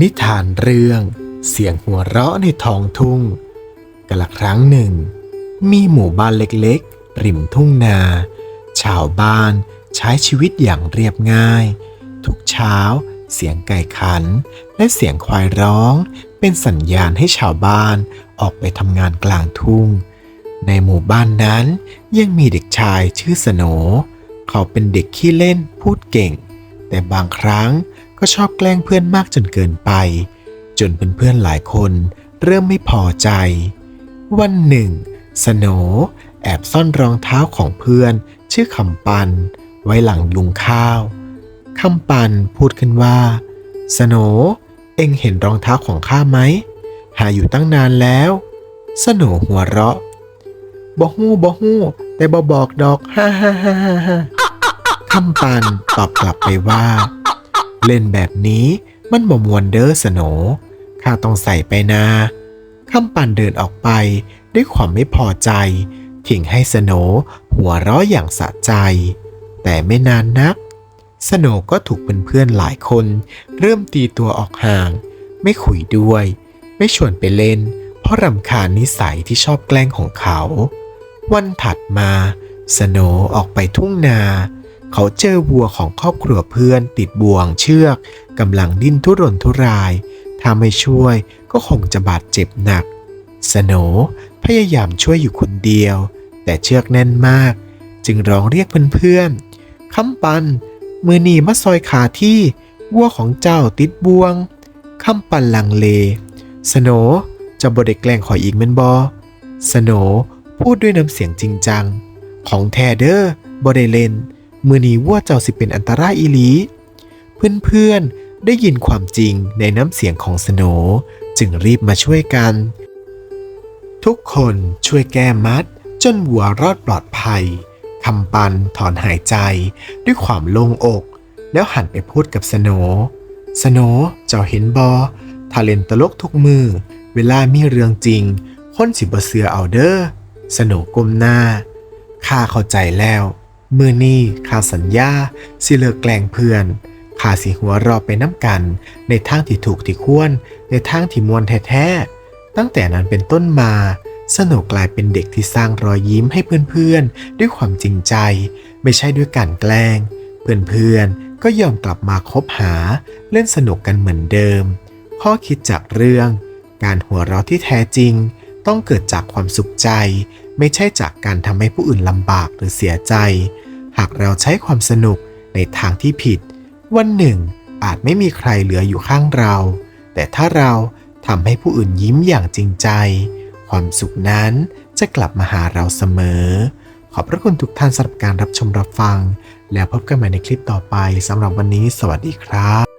นิทานเรื่องเสียงหัวเราะในท้องทุ่งกาละครั้งหนึ่ง มีหมู่บ้านเล็กๆ ริมทุ่งนา ชาวบ้านใช้ชีวิตอย่างเรียบง่าย ทุกเช้า เสียงไก่ขัน และเสียงควายร้อง เป็นสัญญาณให้ชาวบ้านออกไปทำงานกลางทุ่ง ในหมู่บ้านนั้นยังมีเด็กชายชื่อสโหนเขาเป็นเด็กขี้เล่นพูดเก่ง แต่บางครั้ง ก็ชอบแกล้งเพื่อนมากจนเกินไป จนเพื่อนๆหลายคนเริ่มไม่พอใจ วันหนึ่ง สโนแอบซ่อนรองเท้าของเพื่อนชื่อคำปัน ไว้หลังลุงข้าวคำปันพูดขึ้นว่า สโนเอ็งเห็นรองเท้าของข้าไหม หาอยู่ตั้งนานแล้ว สโนหัวเราะบ่ฮู้บ่ฮู้ แต่บ่บอกดอก ฮ่าฮ่าฮ่าฮ่าคำปันตอบกลับไปว่า เล่นแบบนี้มันบ่มวนเด้อสโหนข้าต้องใส่ไปนาคำปันเดินออกไปด้วยความไม่พอใจทิ้งให้สโหนหัวเราะอย่างสะใจ แต่ไม่นานนัก สโหนก็ถูกเพื่อนๆหลายคน เริ่มตีตัวออกห่าง ไม่คุยด้วย ไม่ชวนไปเล่น เพราะรำคาญนิสัยที่ชอบแกล้งของเขา วันถัดมา สโหนออกไปทุ่งนา เขาเจอวัวของครอบครัวเพื่อนติดบ่วงเชือกกำลังดิ้นทุรนทุราย ถ้าไม่ช่วยก็คงจะบาดเจ็บหนัก สโนพยายามช่วยอยู่คนเดียว แต่เชือกแน่นมาก จึงร้องเรียกเพื่อนๆคำปัน มือหนีมาซอยขาที่วัวของเจ้าติดบ่วงคำปันลังเล สโนจะบไดแกล้งขอยอีกแมันบอสโนพูดด้วยน้ำเสียงจริงจัง ของแทเดอร์บไดเลน มือนีวัวเจ้าสิเป็นอันตรายอีหลี เพื่อนๆได้ยินความจริงในน้ำเสียงของสโนจึงรีบมาช่วยกัน ทุกคนช่วยแก้มัด จนวัวรอดปลอดภัยคำปันถอนหายใจด้วยความโล่งอก แล้วหันไปพูดกับสโนสโนเจ้าเห็นบอถ้าเลนตลกทุกมือ เวลามีเรื่องจริง คนสิบเสือเอาเด้อสโนก้มหน้าข้าเข้าใจแล้ว มือนี่ข้าสัญญาสิเลิกแกล้งเพื่อนข้าสิหัวรอไปน้ำกัน ในทางที่ถูกที่ควร ในทางที่มวลแท้ๆ ตั้งแต่นั้นเป็นต้นมาสโหนกลายเป็นเด็กที่สร้างรอยยิ้มให้เพื่อนๆ ด้วยความจริงใจ ไม่ใช่ด้วยการแกล้ง เพื่อนๆ ก็ยอมกลับมาคบหา เล่นสนุกกันเหมือนเดิม ข้อคิดจากเรื่อง การหัวเราะที่แท้จริง ต้องเกิดจากความสุขใจ ไม่ใช่จากการทำให้ผู้อื่นลำบากหรือเสียใจ หากเราใช้ความสนุกในทางที่ผิด วันหนึ่ง อาจไม่มีใครเหลืออยู่ข้างเรา แต่ถ้าเราทำให้ผู้อื่นยิ้มอย่างจริงใจ ความสุขนั้นจะกลับมาหาเราเสมอ ขอบพระคุณทุกท่านสำหรับการรับชมรับฟัง แล้วพบกันใหม่ในคลิปต่อไปสำหรับวันนี้ สวัสดีครับ